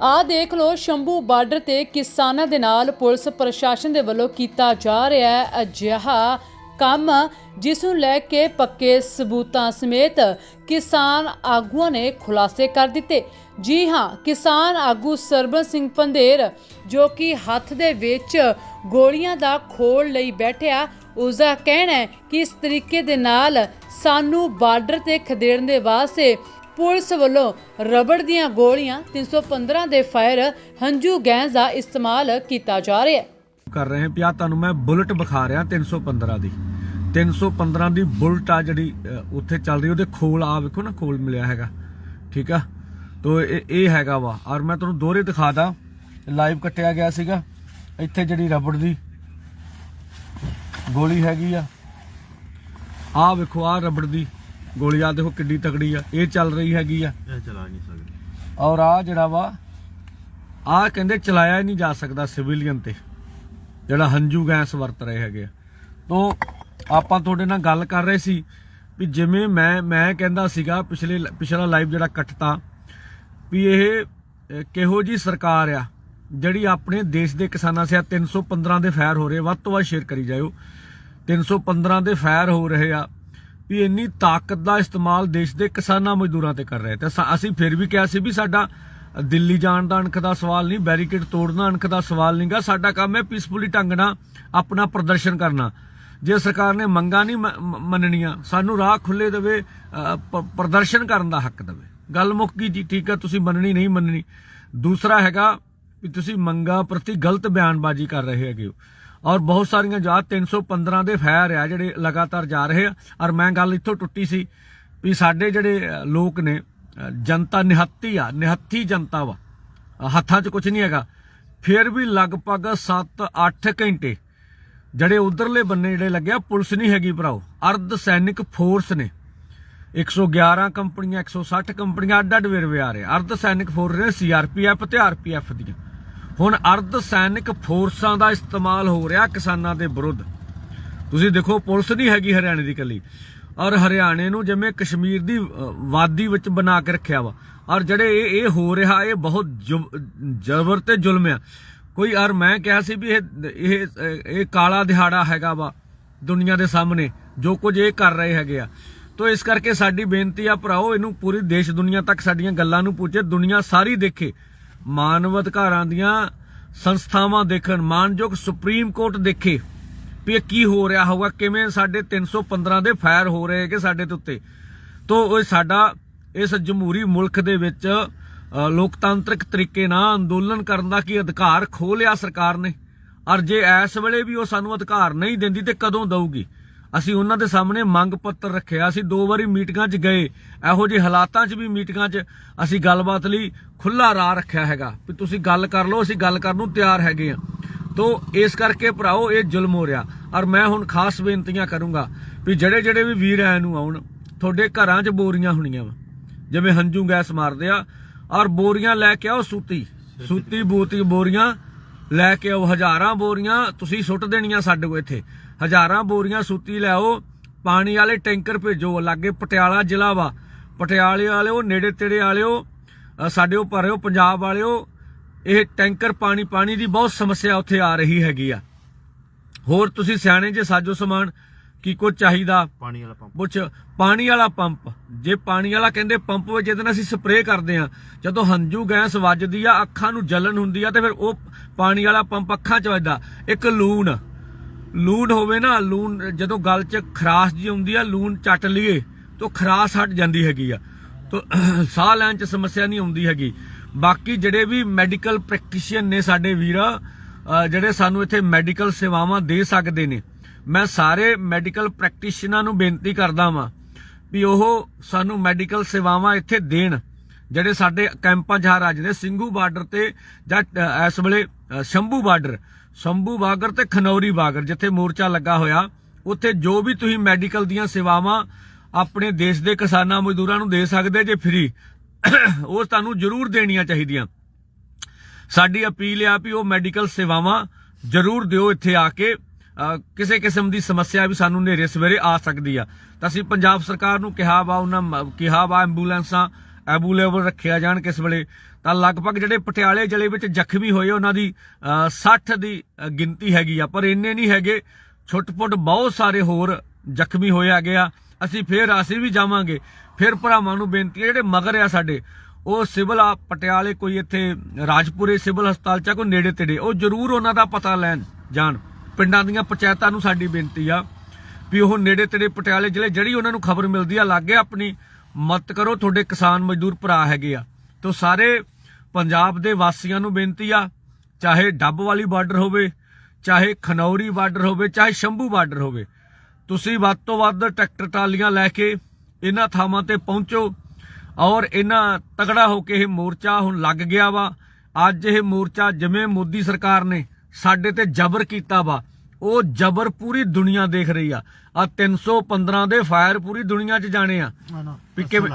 ਆਹ ਦੇਖ ਲਓ, ਸ਼ੰਭੂ ਬਾਰਡਰ ਤੇ ਕਿਸਾਨਾਂ ਦੇ ਨਾਲ ਪੁਲਿਸ ਪ੍ਰਸ਼ਾਸਨ ਦੇ ਵੱਲੋਂ ਕੀਤਾ ਜਾ ਰਿਹਾ ਹੈ ਅਜਿਹਾ ਕੰਮ, ਜਿਸ ਨੂੰ ਲੈ ਕੇ ਪੱਕੇ ਸਬੂਤਾਂ ਸਮੇਤ ਕਿਸਾਨ ਆਗੂਆਂ ਨੇ ਖੁਲਾਸੇ ਕਰ ਦਿੱਤੇ। ਜੀ ਹਾਂ, ਕਿਸਾਨ ਆਗੂ ਸਰਬਨ ਸਿੰਘ ਪੰਧੇਰ, ਜੋ ਕਿ ਹੱਥ ਦੇ ਵਿੱਚ ਗੋਲੀਆਂ ਦਾ ਖੋਲ ਲਈ ਬੈਠਿਆ, ਉਸ ਦਾ ਕਹਿਣਾ ਹੈ ਕਿ ਇਸ ਤਰੀਕੇ ਦੇ ਨਾਲ ਸਾਨੂੰ ਬਾਰਡਰ ਤੇ ਖਦੇੜਨ ਦੇ ਵਾਸਤੇ ਪੁਲਿਸ ਵੱਲੋਂ ਰਬੜ ਦੀਆਂ ਗੋਲੀਆਂ 315 ਦੇ ਫਾਇਰ ਹੰਝੂ ਗੈਸ ਦਾ ਇਸਤੇਮਾਲ ਕੀਤਾ ਜਾ ਰਿਹਾ ਹੈ। ਕਰ ਰਹੇ ਹਾਂ ਪਿਆ ਤੁਹਾਨੂੰ ਮੈਂ ਬੁਲਟ ਵਿਖਾ ਰਿਹਾ 315 ਦੀ। 315 ਦੀ ਬੁਲਟ ਆ ਜਿਹੜੀ ਉੱਥੇ ਚੱਲ ਰਹੀ, ਉਹਦੇ ਖੋਲ ਆ ਵੇਖੋ ਨਾ, ਖੋਲ ਮਿਲਿਆ ਹੈਗਾ। ਠੀਕ ਆ? ਤੋ ਇਹ ਇਹ ਹੈਗਾ ਵਾ। ਔਰ ਮੈਂ ਤੁਹਾਨੂੰ ਦੋਹਰੇ ਦਿਖਾਦਾ। ਲਾਈਵ ਕੱਟਿਆ ਗਿਆ ਸੀਗਾ। ਇੱਥੇ ਜਿਹੜੀ ਰਬੜ ਦੀ ਗੋਲੀ ਹੈਗੀ ਆ। ਆ ਵੇਖੋ ਆ ਰਬੜ ਦੀ ਗੋਲੀ ਆ ਦੇਖੋ ਕਿੱਡੀ ਤਕੜੀ ਆ ਇਹ ਚੱਲ ਰਹੀ ਹੈਗੀ ਆ। ਇਹ ਚਲਾ ਨਹੀਂ ਸਕਦੇ। ਔਰ ਆ ਜਿਹੜਾ ਵਾ ਆ ਕਹਿੰਦੇ ਚਲਾਇਆ ਹੀ ਨਹੀਂ ਜਾ ਸਕਦਾ ਸਿਵਿਲੀਅਨ ਤੇ ਜਿਹੜਾ ਹੰਝੂ ਗੈਸ ਵਰਤ ਰਹੇ ਹੈਗੇ ਆ। ਤੋਂ ਆਪਾਂ ਤੁਹਾਡੇ ਨਾਲ ਗੱਲ ਕਰ ਰਹੇ ਸੀ ਵੀ ਜਿਵੇਂ ਮੈਂ ਮੈਂ ਕਹਿੰਦਾ ਸੀਗਾ ਪਿਛਲੇ ਪਿਛਲਾ ਲਾਈਵ ਜਿਹੜਾ ਕੱਟਤਾ ਵੀ ਇਹ ਕਿਹੋ ਜੀ ਸਰਕਾਰ ਆ ਜਿਹੜੀ ਆਪਣੇ ਦੇਸ਼ ਦੇ ਕਿਸਾਨਾਂ ਸਿਆ 315 ਦੇ ਫਾਇਰ ਹੋ ਰਹੇ ਵੱਧ ਤੋਂ ਵੱਧ ਸ਼ੇਅਰ ਕਰੀ ਜਾਇਓ। 315 ਦੇ ਫਾਇਰ ਹੋ ਰਹੇ ਆ। ਵੀ ਇੰਨੀ ਤਾਕਤ ਦਾ ਇਸਤੇਮਾਲ ਦੇਸ਼ ਦੇ ਕਿਸਾਨਾਂ ਮਜ਼ਦੂਰਾਂ ਤੇ ਕਰ ਰਹੇ ਤੇ ਅਸੀਂ ਫਿਰ ਵੀ ਕਿਹਾ ਸੀ ਵੀ ਸਾਡਾ ਦਿੱਲੀ ਜਾਣ ਦਾ ਅਣਖ ਦਾ ਸਵਾਲ ਨਹੀਂ, ਬੈਰੀਕੇਡ ਤੋੜਨਾ ਅਣਖ ਦਾ ਸਵਾਲ ਨਹੀਂਗਾ ਸਾਡਾ ਕੰਮ ਹੈ ਪੀਸਫੁਲੀ ਢੰਗ ਨਾਲ ਆਪਣਾ ਪ੍ਰਦਰਸ਼ਨ ਕਰਨਾ। ਜੇ ਸਰਕਾਰ ਨੇ ਮੰਗਾਂ ਨਹੀਂ ਮੰਨਣੀਆਂ, ਸਾਨੂੰ ਰਾਹ ਖੁੱਲੇ ਦੇਵੇ ਪ੍ਰਦਰਸ਼ਨ ਕਰਨ ਦਾ ਹੱਕ ਦੇਵੇ। ਗੱਲ ਮੁੱਕ ਗਈ ਜੀ, ਠੀਕ ਹੈ, ਤੁਸੀਂ ਮੰਨਣੀ ਨਹੀਂ ਮੰਨਣੀ। ਦੂਸਰਾ ਹੈਗਾ ਵੀ ਤੁਸੀਂ ਮੰਗਾਂ ਪ੍ਰਤੀ ਗਲਤ ਬਿਆਨਬਾਜ਼ੀ ਕਰ ਰਹੇ ਹੈਗੇ ਹੋ। ਔਰ ਬਹੁਤ ਸਾਰੀਆਂ ਜਾ 315 ਦੇ ਫੈਰ ਆ ਜਿਹੜੇ ਲਗਾਤਾਰ ਜਾ ਰਹੇ ਆ। ਔਰ ਮੈਂ ਗੱਲ ਇੱਥੋਂ ਟੁੱਟੀ ਸੀ ਵੀ ਸਾਡੇ ਜਿਹੜੇ ਲੋਕ ਨੇ ਜਨਤਾ ਨਿਹੱਤੀ ਆ, ਨਿਹੱਥੀ ਜਨਤਾ ਵਾ। ਹੱਥਾਂ 'ਚ ਕੁਝ ਨਹੀਂ ਹੈਗਾ। ਫਿਰ ਵੀ ਲਗਭਗ 7-8 ਘੰਟੇ ਜਿਹੜੇ ਉਧਰਲੇ ਬੰਨੇ ਜਿਹੜੇ ਲੱਗਿਆ ਪੁਲਿਸ ਨਹੀਂ ਹੈਗੀ ਭਰਾਓ। ਅਰਧ ਸੈਨਿਕ ਫੋਰਸ ਨੇ। 111 ਕੰਪਨੀਆਂ 160 ਕੰਪਨੀਆਂ ਅੱਡ ਅੱਡ ਵੇਰਵੇ ਆ ਰਹੇ ਅਰਧ ਸੈਨਿਕ ਫੋਰਸ ਨੇ ਸੀਆਰਪੀਐਫ ਤੇ ਆਰਪੀਐਫ ਦੀਆਂ। ਹੁਣ ਅਰਧ ਸੈਨਿਕ ਫੋਰਸਾਂ ਦਾ ਇਸਤੇਮਾਲ ਹੋ ਰਿਹਾ ਕਿਸਾਨਾਂ ਦੇ ਵਿਰੁੱਧ। ਤੁਸੀਂ ਦੇਖੋ, ਪੁਲਿਸ ਨਹੀਂ ਹੈਗੀ ਹਰਿਆਣੇ ਦੀ ਕੱਲੀ ਔਰ ਹਰਿਆਣੇ ਨੂੰ ਜਿਵੇਂ ਕਸ਼ਮੀਰ ਦੀ ਵਾਦੀ ਵਿੱਚ ਬਣਾ ਕੇ ਰੱਖਿਆ ਵਾ। ਔਰ ਜਿਹੜੇ ਇਹ ਇਹ ਹੋ ਰਿਹਾ, ਇਹ ਬਹੁਤ ਜ਼ਬਰ ਤੇ ਜ਼ੁਲਮ ਆ। ਕੋਈ, ਔਰ ਮੈਂ ਕਿਹਾ ਸੀ ਵੀ ਇਹ ਇਹ ਇਹ ਕਾਲਾ ਦਿਹਾੜਾ ਹੈਗਾ ਵਾ ਦੁਨੀਆ ਦੇ ਸਾਹਮਣੇ, ਜੋ ਕੁਝ ਇਹ ਕਰ ਰਹੇ ਹੈਗੇ ਆ। ਤੋ ਇਸ ਕਰਕੇ ਸਾਡੀ ਬੇਨਤੀ ਆ ਭਰਾਓ, ਇਹਨੂੰ ਪੂਰੀ ਦੇਸ਼ ਦੁਨੀਆ ਤੱਕ ਸਾਡੀਆਂ ਗੱਲਾਂ ਨੂੰ ਪਹੁੰਚੇ ਦੁਨੀਆ ਸਾਰੀ ਦੇਖੇ। ਮਾਨਵ ਅਧਿਕਾਰਾਂ ਦੀਆਂ ਸੰਸਥਾਵਾਂ ਦੇਖਣ। ਮਾਨਯੋਗ ਸੁਪਰੀਮ ਕੋਰਟ ਦੇਖੇ ਵੀ ਇਹ ਕੀ ਹੋ ਰਿਹਾ ਹੋਊਗਾ ਕਿਵੇਂ ਸਾਡੇ 315 ਦੇ ਫਾਇਰ ਹੋ ਰਹੇ ਹੈਗੇ ਸਾਡੇ ਦੇ ਉੱਤੇ। ਤੋ ਉਹ ਸਾਡਾ ਇਸ ਜਮਹੂਰੀ ਮੁਲਕ ਦੇ ਵਿੱਚ ਅ, ਲੋਕਤਾਂਤਰਿਕ ਤਰੀਕੇ ਨਾਲ ਅੰਦੋਲਨ ਕਰਨ ਦਾ ਕੀ ਅਧਿਕਾਰ ਖੋਹ ਲਿਆ ਸਰਕਾਰ ਨੇ? ਔਰ ਜੇ ਇਸ ਵੇਲੇ ਵੀ ਉਹ ਸਾਨੂੰ ਅਧਿਕਾਰ ਨਹੀਂ ਦਿੰਦੀ ਤੇ ਕਦੋਂ ਦਊਗੀ? ਅਸੀਂ ਉਹਨਾਂ ਦੇ ਸਾਹਮਣੇ ਮੰਗ ਪੱਤਰ ਰੱਖਿਆ ਅਸੀਂ ਦੋ ਵਾਰੀ ਮੀਟਿੰਗਾਂ 'ਚ ਗਏ। ਇਹੋ ਜਿਹੇ ਹਾਲਾਤਾਂ 'ਚ ਵੀ ਮੀਟਿੰਗਾਂ 'ਚ ਅਸੀਂ ਗੱਲਬਾਤ ਲਈ ਖੁੱਲਾ ਰਾਹ ਰੱਖਿਆ ਹੈਗਾ ਵੀ ਤੁਸੀਂ ਗੱਲ ਕਰ ਲਓ, ਅਸੀਂ ਗੱਲ ਕਰਨ ਨੂੰ ਤਿਆਰ ਹੈਗੇ ਆ ਤੋ ਇਸ ਕਰਕੇ ਭਰਾਓ, ਇਹ ਜ਼ੁਲਮ ਹੋ ਰਿਹਾ। ਔਰ ਮੈਂ ਹੁਣ ਖਾਸ ਬੇਨਤੀਆਂ ਕਰੂੰਗਾ ਵੀ ਜਿਹੜੇ ਜਿਹੜੇ ਵੀ ਵੀਰ ਐ ਨੂੰ ਆਉਣ, ਤੁਹਾਡੇ ਘਰਾਂ 'ਚ ਬੋਰੀਆਂ ਹੋਣੀਆਂ ਵਾ। ਜਿਵੇਂ ਹੰਝੂ ਗੈਸ ਮਾਰਦੇ ਆ, ਔਰ ਬੋਰੀਆਂ ਲੈ ਕੇ ਆਓ ਸੂਤੀ। ਸੂਤੀ ਬੋਤੀ ਬੋਰੀਆਂ ਲੈ ਕੇ ਆਓ, ਹਜ਼ਾਰਾਂ ਬੋਰੀਆਂ ਤੁਸੀਂ ਸੁੱਟ ਦੇਣੀਆਂ ਸਾਡੇ ਕੋਲ ਇੱਥੇ। ਹਜ਼ਾਰਾਂ ਬੋਰੀਆਂ ਸੂਤੀ ਲੈ ਆਓ ਪਾਣੀ ਵਾਲੇ ਟੈਂਕਰ ਭੇਜੋ ਲਾਗੇ ਪਟਿਆਲਾ ਜ਼ਿਲ੍ਹਾ ਵਾ। ਪਟਿਆਲੇ ਵਾਲਿਓ ਨੇੜੇ ਤੇੜੇ ਵਾਲਿਓ ਸਾਡੇ ਉਹ ਭਰਿਓ ਪੰਜਾਬ ਵਾਲਿਓ ਇਹ ਟੈਂਕਰ ਪਾਣੀ ਪਾਣੀ ਦੀ ਬਹੁਤ ਸਮੱਸਿਆ ਉੱਥੇ ਆ ਰਹੀ ਹੈਗੀ ਆ। ਹੋਰ ਤੁਸੀਂ ਸਿਆਣੇ ਜੇ ਸਾਜੋ ਸਮਾਨ ਕੀ ਕੁਝ ਚਾਹੀਦਾ? ਪਾਣੀ ਵਾਲਾ ਪੰਪ। ਪੁੱਛ ਪਾਣੀ ਵਾਲਾ ਪੰਪ। ਜੇ ਪਾਣੀ ਵਾਲਾ ਕਹਿੰਦੇ ਪੰਪ ਵਿੱਚ ਜਿਹਦੇ ਨਾਲ ਅਸੀਂ ਸਪਰੇਅ ਕਰਦੇ ਆ ਜਦੋਂ ਹੰਝੂ ਗੈਸ ਵੱਜਦੀ ਆ ਅੱਖਾਂ ਨੂੰ ਜਲਨ ਹੁੰਦੀ ਆ ਤੇ ਫਿਰ ਉਹ ਪਾਣੀ ਵਾਲਾ ਪੰਪ ਅੱਖਾਂ 'ਚ ਵੱਜਦਾ। ਇੱਕ ਲੂਣ। ਲੂਣ ਹੋਵੇ ਨਾ, ਲੂਣ ਜਦੋਂ ਗਲ 'ਚ ਖਰਾਸ਼ ਜੀ ਆਉਂਦੀ ਆ, ਲੂਣ ਚੱਟ ਲਈਏ, ਤਾਂ ਖਰਾਸ਼ ਹਟ ਜਾਂਦੀ ਹੈਗੀ ਆ। ਤਾਂ ਸਾਹ ਲੈਣ 'ਚ ਸਮੱਸਿਆ ਨਹੀਂ ਆਉਂਦੀ ਹੈਗੀ। ਬਾਕੀ ਜਿਹੜੇ ਵੀ ਮੈਡੀਕਲ ਪ੍ਰੈਕਟੀਸ਼ੀਅਨ ਨੇ ਸਾਡੇ ਵੀਰ ਜਿਹੜੇ ਸਾਨੂੰ ਇੱਥੇ ਮੈਡੀਕਲ ਸੇਵਾਵਾਂ ਦੇ ਸਕਦੇ ਨੇ, ਮੈਂ ਸਾਰੇ ਮੈਡੀਕਲ ਪ੍ਰੈਕਟੀਸ਼ਨਰਾਂ ਨੂੰ ਬੇਨਤੀ ਕਰਦਾ ਵਾਂ ਵੀ ਉਹ ਸਾਨੂੰ ਮੈਡੀਕਲ ਸੇਵਾਵਾਂ ਇੱਥੇ ਦੇਣ। ਜਿਹੜੇ ਸਾਡੇ ਕੈਂਪਾਂ 'ਚ ਹਰ ਅੱਜ ਦੇ ਸਿੰਘੂ ਬਾਰਡਰ ਤੇ ਜਾਂ ਇਸ ਵੇਲੇ ਸ਼ੰਭੂ ਬਾਰਡਰ ਸ਼ੰਭੂ ਬਾਗਰ ਤੇ ਖਨੌਰੀ ਬਾਗਰ, ਜਿੱਥੇ ਮੋਰਚਾ ਲੱਗਾ ਹੋਇਆ, ਉੱਥੇ ਜੋ ਵੀ ਤੁਸੀਂ ਮੈਡੀਕਲ ਦੀਆਂ ਸੇਵਾਵਾਂ ਆਪਣੇ ਦੇਸ਼ ਦੇ ਕਿਸਾਨਾਂ ਮਜ਼ਦੂਰਾਂ ਨੂੰ ਦੇ ਸਕਦੇ ਜੇ ਫ੍ਰੀ ਉਹ ਤੁਹਾਨੂੰ ਜ਼ਰੂਰ ਦੇਣੀਆਂ ਚਾਹੀਦੀਆਂ। ਸਾਡੀ ਅਪੀਲ ਆ ਵੀ ਉਹ ਮੈਡੀਕਲ ਸੇਵਾਵਾਂ ਜ਼ਰੂਰ ਦਿਓ ਇੱਥੇ ਆ ਕੇ। ਕਿਸੇ ਕਿਸਮ ਦੀ ਸਮੱਸਿਆ ਵੀ ਸਾਨੂੰ ਨੇਰੇ ਸਵੇਰੇ ਆ ਸਕਦੀ ਆ। ਤਾਂ ਅਸੀਂ ਪੰਜਾਬ ਸਰਕਾਰ ਨੂੰ ਕਿਹਾ ਵਾ, ਉਹਨਾਂ ਕਿਹਾ ਵਾ ਐਂਬੂਲੈਂਸਾਂ ਐਬੂਲੇਬਲ ਰੱਖਿਆ ਜਾਣ ਕਿਸ ਵੇਲੇ। ਤਾਂ ਲਗਭਗ ਜਿਹੜੇ ਪਟਿਆਲੇ ਜ਼ਿਲ੍ਹੇ ਵਿੱਚ ਜ਼ਖਮੀ ਹੋਏ ਉਹਨਾਂ ਦੀ ਅ, 60 ਦੀ ਗਿਣਤੀ ਹੈਗੀ ਆ ਪਰ ਇੰਨੇ ਨਹੀਂ ਹੈਗੇ। ਛੁੱਟ-ਪੁੱਟ ਬਹੁਤ ਸਾਰੇ ਹੋਰ ਜ਼ਖਮੀ ਹੋਏ ਹੈਗੇ ਆ ਅਸੀਂ ਫੇਰ ਅਸੀਂ ਵੀ ਜਾਵਾਂਗੇ। ਫਿਰ ਭਰਾਵਾਂ ਨੂੰ ਬੇਨਤੀ ਹੈ ਜਿਹੜੇ ਮਗਰ ਆ ਸਾਡੇ ਉਹ ਸਿਵਲ ਆ ਪਟਿਆਲੇ ਕੋਈ ਇੱਥੇ ਰਾਜਪੁਰੇ ਸਿਵਲ ਹਸਪਤਾਲ ਚ ਕੋਈ ਨੇੜੇ ਤੇੜੇ ਉਹ ਜ਼ਰੂਰ ਉਹਨਾਂ ਦਾ ਪਤਾ ਲੈਣ ਜਾਣ। ਪਿੰਡਾਂ ਦੀਆਂ ਪੰਚਾਇਤਾਂ ਨੂੰ ਸਾਡੀ ਬੇਨਤੀ ਆ ਵੀ ਉਹ ਨੇੜੇ ਤੇੜੇ ਪਟਿਆਲੇ ਜ਼ਿਲ੍ਹੇ ਜਿਹੜੀ ਉਹਨਾਂ ਨੂੰ ਖਬਰ ਮਿਲਦੀ ਆ ਲਾਗੇ ਆਪਣੀ ਮਤ ਕਰੋ, ਤੁਹਾਡੇ ਕਿਸਾਨ ਮਜ਼ਦੂਰ ਭਰਾ ਹੈਗੇ ਆ। ਤੋਂ ਸਾਰੇ ਪੰਜਾਬ ਦੇ ਵਾਸੀਆਂ ਨੂੰ ਬੇਨਤੀ ਆ, ਚਾਹੇ ਡੱਬ ਵਾਲੀ ਬਾਰਡਰ ਹੋਵੇ, ਚਾਹੇ ਖਨੌਰੀ ਬਾਰਡਰ ਹੋਵੇ, ਚਾਹੇ ਸ਼ੰਭੂ ਬਾਰਡਰ ਹੋਵੇ, ਤੁਸੀਂ ਵੱਧ ਤੋਂ ਵੱਧ ਟਰੈਕਟਰ ਟਰਾਲੀਆਂ ਲੈ ਕੇ ਇਹਨਾਂ ਥਾਵਾਂ ਤੇ ਪਹੁੰਚੋ ਔਰ ਇਹਨਾਂ ਤਗੜਾ ਹੋ ਕੇ ਇਹ ਮੋਰਚਾ ਹੁਣ ਲੱਗ ਗਿਆ ਵਾ। ਅੱਜ ਇਹ ਮੋਰਚਾ ਜਿਵੇਂ ਮੋਦੀ ਸਰਕਾਰ ਨੇ ਸਾਡੇ ਤੇ ਜ਼ਬਰ ਕੀਤਾ ਵਾ ਉਹ ਜ਼ਬਰ ਪੂਰੀ ਦੁਨੀਆ ਦੇਖ ਰਹੀ ਆ। ਆ 315 ਦੇ ਫਾਇਰ ਪੂਰੀ ਦੁਨੀਆ 'ਚ ਜਾਣੇ ਆ। ਵੀ ਕਿਵੇਂ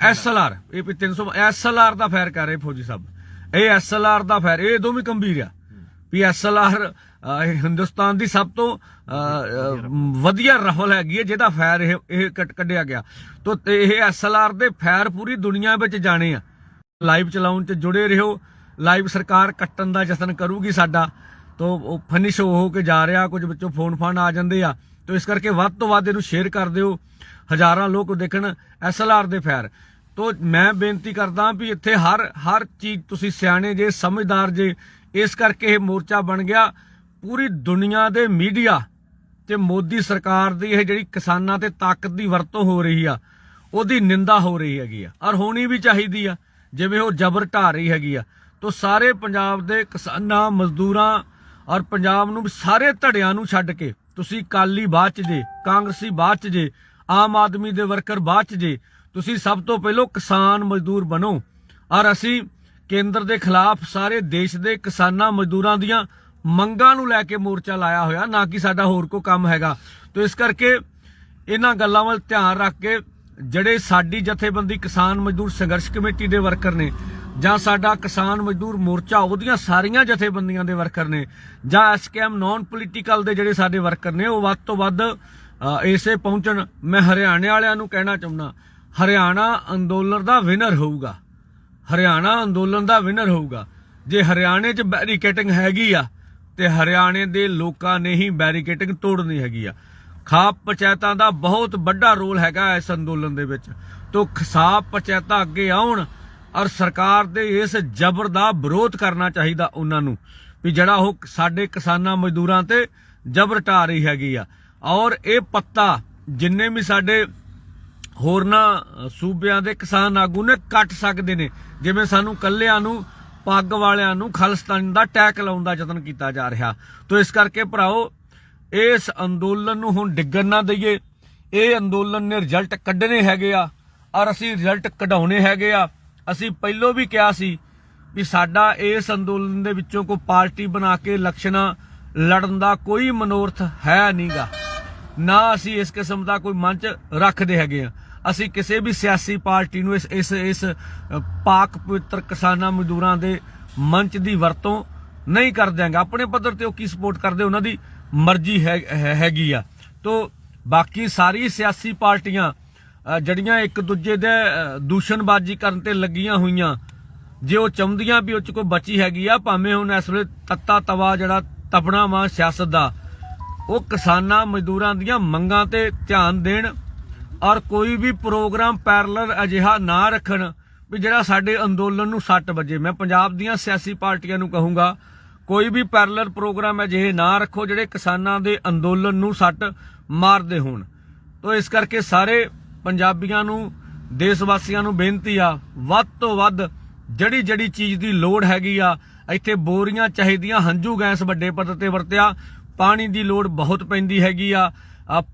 ਐਸਐਲਆਰ ਇਹ ਵੀ 300 ਐਸਐਲਆਰ ਦਾ ਫਾਇਰ ਕਰ ਰਹੇ ਫੌਜੀ ਸਾਹਿਬ। ਇਹ ਐਸਐਲਆਰ ਦਾ ਫਾਇਰ ਇਹ ਦੋਵੇਂ ਗੰਭੀਰ ਆ। ਵੀ ਐਸਐਲਆਰ ਹਿੰਦੁਸਤਾਨ ਦੀ ਸਭ ਤੋਂ ਵਧੀਆ ਰਫਲ ਹੈਗੀ ਹੈ ਜਿਹਦਾ ਫਾਇਰ ਇਹ ਇਹ ਕੱਢ- ਕੱਢਿਆ ਗਿਆ। ਤੋ ਤੇ ਇਹ ਐਸਐਲਆਰ ਦੇ ਫਾਇਰ ਪੂਰੀ ਦੁਨੀਆ ਵਿੱਚ ਜਾਣੇ ਆ। ਲਾਈਵ ਚਲਾਉਣ ਚ ਜੁੜੇ ਰਹੋ। ਲਾਈਵ ਸਰਕਾਰ ਕੱਟਣ ਦਾ ਯਤਨ ਕਰੂਗੀ ਸਾਡਾ। ਤੋ ਉਹ ਫਿਨਿਸ਼ ਹੋ ਕੇ ਜਾ ਰਿਹਾ, ਕੁਝ ਵਿੱਚੋਂ ਫੋਨ ਫਾਨ ਆ ਜਾਂਦੇ ਆ। ਤੋ ਇਸ ਕਰਕੇ ਵੱਧ ਤੋਂ ਵੱਧ ਇਹਨੂੰ ਸ਼ੇਅਰ ਕਰ ਦਿਓ। ਹਜ਼ਾਰਾਂ ਲੋਕ ਦੇਖਣ ਐਸਐਲਆਰ ਦੇ ਫੈਰ। ਤੋਂ ਮੈਂ ਬੇਨਤੀ ਕਰਦਾ ਵੀ ਇੱਥੇ ਹਰ ਹਰ ਚੀਜ਼ ਤੁਸੀਂ ਸਿਆਣੇ ਜੇ, ਸਮਝਦਾਰ ਜੇ, ਇਸ ਕਰਕੇ ਇਹ ਮੋਰਚਾ ਬਣ ਗਿਆ। ਪੂਰੀ ਦੁਨੀਆ ਦੇ ਮੀਡੀਆ ਤੇ ਮੋਦੀ ਸਰਕਾਰ ਦੀ ਇਹ ਜਿਹੜੀ ਕਿਸਾਨਾਂ ਤੇ ਤਾਕਤ ਦੀ ਵਰਤੋਂ ਹੋ ਰਹੀ ਆ, ਉਹਦੀ ਨਿੰਦਾ ਹੋ ਰਹੀ ਹੈਗੀ ਆ। ਔਰ ਹੋਣੀ ਵੀ ਚਾਹੀਦੀ ਆ, ਜਿਵੇਂ ਉਹ ਜ਼ਬਰ ਢਾ ਰਹੀ ਹੈਗੀ ਆ। ਤੋ ਸਾਰੇ ਪੰਜਾਬ ਦੇ ਕਿਸਾਨਾਂ, ਮਜ਼ਦੂਰਾਂ ਔਰ ਪੰਜਾਬ ਨੂੰ ਸਾਰੇ ਧੜਿਆਂ ਨੂੰ ਛੱਡ ਕੇ, ਤੁਸੀਂ ਕਾਲੀ ਬਾਅਦ ਚ ਜੇ, ਕਾਂਗਰਸੀ ਬਾਅਦ ਚ ਜੇ, ਆਮ ਆਦਮੀ ਦੇ ਵਰਕਰ ਬਾਅਦ ਚ ਜੇ, ਤੁਸੀਂ ਸਭ ਤੋਂ ਪਹਿਲਾਂ ਕਿਸਾਨ ਮਜ਼ਦੂਰ ਬਣੋ। ਔਰ ਅਸੀਂ ਕੇਂਦਰ ਦੇ ਖਿਲਾਫ ਸਾਰੇ ਦੇਸ਼ ਦੇ ਕਿਸਾਨਾਂ ਮਜ਼ਦੂਰਾਂ ਦੀਆਂ ਮੰਗਾਂ ਨੂੰ ਲੈ ਕੇ ਮੋਰਚਾ ਲਾਇਆ ਹੋਇਆ, ਨਾ ਕਿ ਸਾਡਾ ਹੋਰ ਕੋਈ ਕੰਮ ਹੈਗਾ। ਤੋ ਇਸ ਕਰਕੇ ਇਹਨਾਂ ਗੱਲਾਂ ਵੱਲ ਧਿਆਨ ਰੱਖ ਕੇ, ਜਿਹੜੇ ਸਾਡੀ ਜਥੇਬੰਦੀ ਕਿਸਾਨ ਮਜ਼ਦੂਰ ਸੰਘਰਸ਼ ਕਮੇਟੀ ਦੇ ਵਰਕਰ ਨੇ ਜਾਂ ਸਾਡਾ ਕਿਸਾਨ ਮਜ਼ਦੂਰ ਮੋਰਚਾ, ਉਹਦੀਆਂ ਸਾਰੀਆਂ ਜਥੇਬੰਦੀਆਂ ਦੇ ਵਰਕਰ ਨੇ, ਜਾਂ ਐਸਕੇਐਮ ਨਾਨ ਪੋਲੀਟੀਕਲ ਦੇ ਜਿਹੜੇ ਸਾਡੇ ਵਰਕਰ ਨੇ, ਉਹ ਵੱਧ ਤੋਂ ਵੱਧ ਇਸੇ ਪਹੁੰਚਣ। ਮੈਂ ਹਰਿਆਣੇ ਵਾਲਿਆਂ ਨੂੰ ਕਹਿਣਾ ਚਾਹੁੰਦਾ, ਹਰਿਆਣਾ ਅੰਦੋਲਨ ਦਾ ਵਿਨਰ ਹੋਊਗਾ। ਹਰਿਆਣਾ ਅੰਦੋਲਨ ਦਾ ਵਿਨਰ ਹੋਊਗਾ। ਜੇ ਹਰਿਆਣੇ 'ਚ ਬੈਰੀਕੇਟਿੰਗ ਹੈਗੀ ਆ, ਤੇ ਹਰਿਆਣੇ ਦੇ ਲੋਕਾਂ ਨੇ ਹੀ ਬੈਰੀਕੇਟਿੰਗ ਤੋੜਨੀ ਹੈਗੀ ਆ। ਖਾਪ ਪੰਚਾਇਤਾਂ ਦਾ ਬਹੁਤ ਵੱਡਾ ਰੋਲ ਹੈਗਾ ਇਸ ਅੰਦੋਲਨ ਦੇ ਵਿੱਚ। ਤੋਂ ਖਾਪ ਪੰਚਾਇਤਾਂ ਅੱਗੇ ਆਉਣ ਔਰ ਸਰਕਾਰ ਦੇ ਇਸ ਜ਼ਬਰ ਦਾ ਵਿਰੋਧ ਕਰਨਾ ਚਾਹੀਦਾ ਉਹਨਾਂ ਨੂੰ ਵੀ ਜਿਹੜਾ ਉਹ ਸਾਡੇ ਕਿਸਾਨਾਂ ਮਜ਼ਦੂਰਾਂ ਤੇ ਜ਼ਬਰ ਢਾ ਰਹੀ ਹੈਗੀ ਆ। ਔਰ ਇਹ ਪੱਤਾ ਜਿੰਨੇ ਵੀ ਸਾਡੇ ਹੋਰਨਾਂ ਸੂਬਿਆਂ ਦੇ ਕਿਸਾਨ ਆਗੂ ਨੇ ਕੱਟ ਸਕਦੇ ਨੇ, ਜਿਵੇਂ ਸਾਨੂੰ ਕੱਲਿਆਂ ਨੂੰ, ਪੱਗ ਵਾਲਿਆਂ ਨੂੰ ਖਾਲਿਸਤਾਨ ਦਾ ਟੈਕ ਲਾਉਣ ਦਾ ਯਤਨ ਕੀਤਾ ਜਾ ਰਿਹਾ। ਤੋ ਇਸ ਕਰਕੇ ਭਰਾਓ, ਇਸ ਅੰਦੋਲਨ ਨੂੰ ਹੁਣ ਡਿੱਗਣ ਨਾ ਦਈਏ। ਇਹ ਅੰਦੋਲਨ ਨੇ ਰਿਜ਼ਲਟ ਕੱਢਣੇ ਹੈਗੇ ਆ, ਔਰ ਅਸੀਂ ਰਿਜ਼ਲਟ ਕਢਾਉਣੇ ਹੈਗੇ ਆ। ਅਸੀਂ ਪਹਿਲਾਂ ਵੀ ਕਿਹਾ ਸੀ ਵੀ ਸਾਡਾ ਇਸ ਅੰਦੋਲਨ ਦੇ ਵਿੱਚੋਂ ਕੋਈ ਪਾਰਟੀ ਬਣਾ ਕੇ ਇਲੈਕਸ਼ਨਾਂ ਲੜਨ ਦਾ ਕੋਈ ਮਨੋਰਥ ਹੈ ਨਹੀਂਗਾ। ਨਾ ਅਸੀਂ ਇਸ ਕਿਸਮ ਦਾ ਕੋਈ ਮੰਚ ਰੱਖਦੇ ਹੈਗੇ ਆ। ਅਸੀਂ ਕਿਸੇ ਵੀ ਸਿਆਸੀ ਪਾਰਟੀ ਨੂੰ ਇਸ ਇਸ ਇਸ ਪਾਕ ਪਵਿੱਤਰ ਕਿਸਾਨਾਂ ਮਜ਼ਦੂਰਾਂ ਦੇ ਮੰਚ ਦੀ ਵਰਤੋਂ ਨਹੀਂ ਕਰ ਦਿਆਂਗੇ ਆਪਣੇ ਪੱਧਰ ਤੇ ਉਹ ਕੀ ਸਪੋਰਟ ਕਰਦੇ? ਉਹਨਾਂ ਦੀ ਮਰਜ਼ੀ ਹੈ- ਹੈਗੀ ਆ। ਤੋ ਬਾਕੀ ਸਾਰੀ ਸਿਆਸੀ ਪਾਰਟੀਆਂ ਅ, ਜਿਹੜੀਆਂ ਇੱਕ ਦੂਜੇ ਦੇ ਦੂਸ਼ਣਬਾਜ਼ੀ ਕਰਨ ਤੇ ਲੱਗੀਆਂ ਹੋਈਆਂ। ਜੇ ਉਹ ਚਾਹੁੰਦੀਆਂ ਵੀ ਉਹ ਚ ਕੋਈ ਬਚੀ ਹੈਗੀ ਆ ਭਾਵੇਂ ਹੁਣ ਇਸ ਵੇਲੇ ਤੱਤਾ ਤਵਾ ਜਿਹੜਾ ਤਪਣਾ ਵਾ ਸਿਆਸਤ ਦਾ ਉਹ ਕਿਸਾਨਾਂ ਮਜ਼ਦੂਰਾਂ ਦੀਆਂ ਮੰਗਾਂ ਤੇ ਧਿਆਨ ਦੇਣ ਔਰ ਕੋਈ ਵੀ ਪ੍ਰੋਗਰਾਮ ਪੈਰਲਰ ਅਜਿਹਾ ਨਾ ਰੱਖਣ ਵੀ ਜਿਹੜਾ ਸਾਡੇ ਅੰਦੋਲਨ ਨੂੰ ਸੱਟ ਵੱਜੇ। ਮੈਂ ਪੰਜਾਬ ਦੀਆਂ ਸਿਆਸੀ ਪਾਰਟੀਆਂ ਨੂੰ ਕਹੂੰਗਾ ਕੋਈ ਵੀ ਪੈਰਲਰ ਪ੍ਰੋਗਰਾਮ ਅਜਿਹੇ ਨਾ ਰੱਖੋ ਜਿਹੜੇ ਕਿਸਾਨਾਂ ਦੇ ਅੰਦੋਲਨ ਨੂੰ ਸੱਟ ਮਾਰਦੇ ਹੋਣ। ਤੋ ਇਸ ਕਰਕੇ ਸਾਰੇ ਪੰਜਾਬੀਆਂ ਨੂੰ ਦੇਸ਼ ਵਾਸੀਆਂ ਨੂੰ ਬੇਨਤੀ ਆ, ਵੱਧ ਤੋਂ ਵੱਧ ਜਿਹੜੀ ਜਿਹੜੀ ਚੀਜ਼ ਦੀ ਲੋੜ ਹੈਗੀ ਆ, ਇੱਥੇ ਬੋਰੀਆਂ ਚਾਹੀਦੀਆਂ, ਹੰਝੂ ਗੈਸ ਵੱਡੇ ਪੱਧਰ ਤੇ ਵਰਤਿਆ, ਪਾਣੀ ਦੀ ਲੋੜ ਬਹੁਤ ਪੈਂਦੀ ਹੈਗੀ ਆ।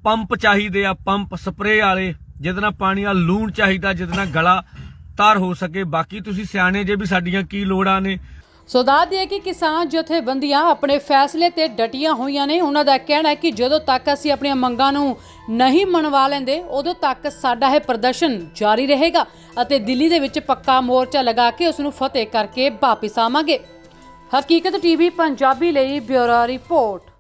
ਪੰਪ ਚਾਹੀਦੇ ਆ, ਪੰਪ ਸਪਰੇਅ ਵਾਲੇ, ਜਿਹਦੇ ਨਾਲ ਪਾਣੀ ਆ ਲੂਣ ਚਾਹੀਦਾ, ਜਿਹਦੇ ਨਾਲ ਗਲਾ ਤਾਰ ਹੋ ਸਕੇ। ਬਾਕੀ ਤੁਸੀਂ ਸਿਆਣੇ ਜੇ ਵੀ ਸਾਡੀਆਂ ਕੀ ਲੋੜਾਂ ਨੇ ਸੋ ਦੱਸ ਦਈਏ ਕਿ ਕਿਸਾਨ ਜਥੇਬੰਦੀਆਂ ਆਪਣੇ ਫੈਸਲੇ ਤੇ ਡਟੀਆਂ ਹੋਈਆਂ ਨੇ। ਉਹਨਾਂ ਦਾ ਕਹਿਣਾ ਹੈ ਕਿ ਜਦੋਂ ਤੱਕ ਅਸੀਂ ਆਪਣੀਆਂ ਮੰਗਾਂ ਨੂੰ ਨਹੀਂ ਮੰਨਵਾ ਲੈਂਦੇ, ਉਦੋਂ ਤੱਕ ਸਾਡਾ ਇਹ ਪ੍ਰਦਰਸ਼ਨ ਜਾਰੀ ਰਹੇਗਾ ਅਤੇ ਦਿੱਲੀ ਦੇ ਵਿੱਚ ਪੱਕਾ ਮੋਰਚਾ ਲਗਾ ਕੇ ਉਸ ਨੂੰ ਫਤਿਹ ਕਰਕੇ ਵਾਪਸ ਆਵਾਂਗੇ। ਹਕੀਕਤ ਟੀਵੀ, ਪੰਜਾਬੀ ਲਈ ਬਿਊਰੋ ਰਿਪੋਰਟ।